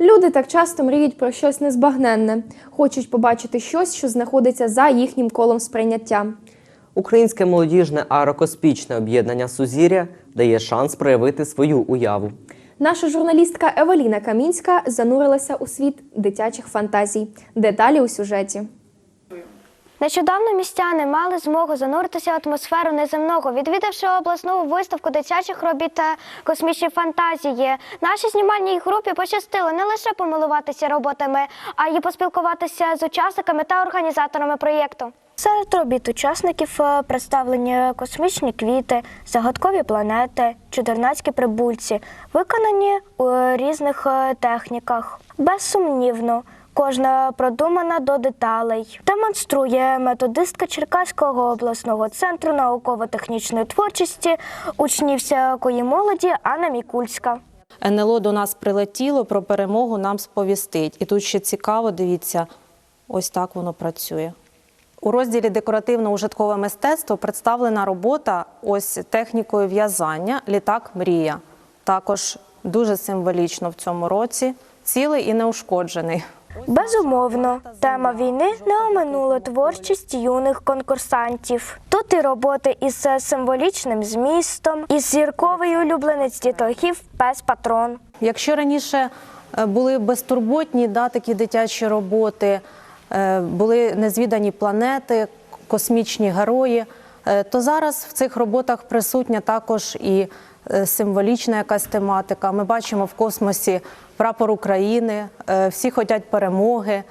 Люди так часто мріють про щось незбагненне, хочуть побачити щось, що знаходиться за їхнім колом сприйняття. Українське молодіжне аерокосмічне об'єднання Сузір'я дає шанс проявити свою уяву. Наша журналістка Евеліна Камінська занурилася у світ дитячих фантазій. Деталі у сюжеті. Нещодавно містяни мали змогу зануритися в атмосферу неземного, відвідавши обласну виставку дитячих робіт та космічні фантазії. Нашій знімальній групі пощастило не лише помилуватися роботами, а й поспілкуватися з учасниками та організаторами проєкту. Серед робіт учасників е, представлені космічні квіти, загадкові планети, чудернацькі прибульці, виконані у різних е, техніках. Безсумнівно, Кожна продумана до деталей. Демонструє методистка Черкаського обласного центру науково-технічної творчості, учнів всякої молоді Анна Мікульська. НЛО до нас прилетіло, про перемогу нам сповістить. І тут ще цікаво, дивіться, ось так воно працює. У розділі декоративно-ужиткове мистецтво представлена робота ось технікою в'язання Літак Мрія. Також дуже символічно в цьому році, цілий і неушкоджений. Безумовно, тема війни не оминула творчість юних конкурсантів. Тут і роботи із символічним змістом, із зірковий улюбленець дітлахів пес патрон. Якщо раніше е, були безтурботні да, такі дитячі роботи, е, були незвідані планети, космічні герої, то зараз в цих роботах присутня також і е, символічна якась тематика. Ми бачимо в космосі прапор України, е, всі хочуть перемоги.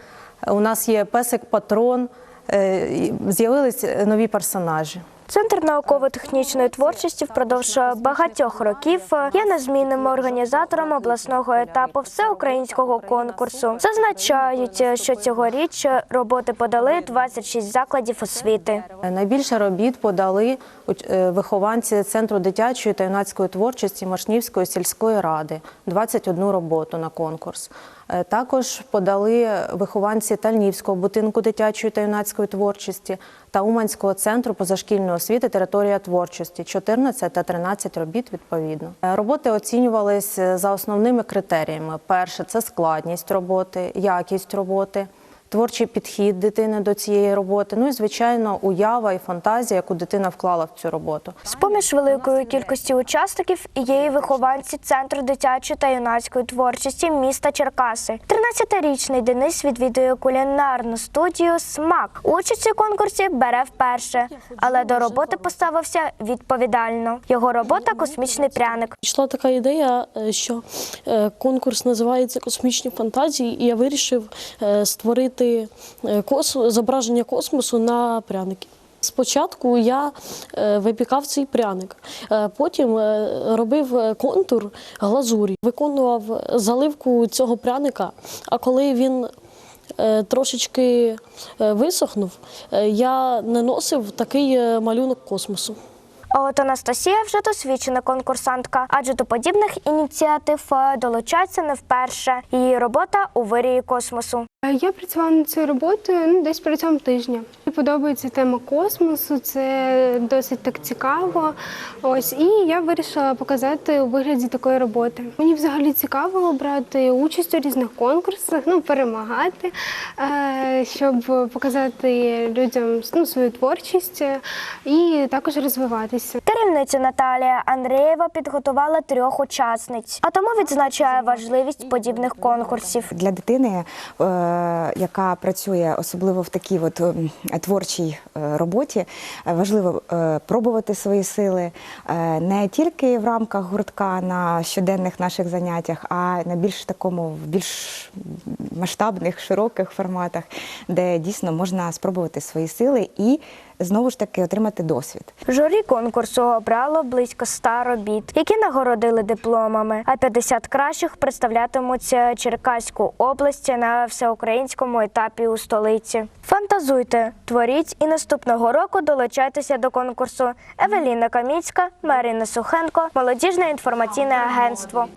Е, У нас є песик-патрон, е, з'явились нові персонажі. Центр науково-технічної творчості впродовж багатьох років є незмінним організатором обласного етапу всеукраїнського конкурсу. Зазначають, що цьогоріч роботи подали 26 закладів освіти. Найбільше робіт подали е, вихованці Центру дитячої та юнацької творчості Машнівської сільської ради 21 роботу на конкурс. Е, Також подали вихованці Тальнівського будинку дитячої та юнацької творчості та Уманського центру позашкільної освіти Територія творчості 14 та 13 робіт відповідно. Е, Роботи оцінювались за основними критеріями: перше це складність роботи, якість роботи творчий підхід дитини до цієї роботи. Ну і звичайно, уява і фантазія, яку дитина вклала в цю роботу. З поміж великої кількості учасників є і вихованці центру дитячої та юнацької творчості міста Черкаси. 13-річний Денис відвідує кулінарну студію Смак. Участь у конкурсі бере вперше, але до роботи поставився відповідально. Його робота космічний пряник. Йшла така ідея, е, що е, конкурс називається Космічні фантазії, і я вирішив е, створити е, кос... зображення космосу на пряники. Спочатку я е, випікав цей пряник, е, потім е, робив е, контур глазурі, виконував заливку цього пряника. А коли він е, трошечки е, висохнув, е, я наносив такий е, малюнок космосу. А от Анастасія вже досвідчена конкурсантка, адже до подібних ініціатив е, долучається не вперше. Її робота у вирії космосу. Я працювала над цією роботою ну, десь протягом тижня. Мені подобається тема космосу, це досить так цікаво. Ось і я вирішила показати у вигляді такої роботи. Мені взагалі цікаво брати участь у різних конкурсах, ну перемагати, е, щоб показати людям ну, свою творчість е, і також розвиватися. Керівниця Наталія Андрієва підготувала трьох учасниць, а тому відзначає важливість подібних конкурсів. для дитини, е, яка працює особливо в такій от творчій е, роботі, е, важливо е, пробувати свої сили не тільки в рамках гуртка на щоденних наших заняттях, а на більш такому більш масштабних, широких форматах, де дійсно можна спробувати свої сили і знову ж таки отримати досвід. Журі конкурсу обрало близько 100 робіт, які нагородили дипломами. А 50 кращих представлятимуть Черкаську область на всеукраїнському етапі у столиці. Фантазуйте, творіть і наступного року долучайтеся до конкурсу. Евеліна Каміцька, Марина Сухенко, молодіжне інформаційне агентство.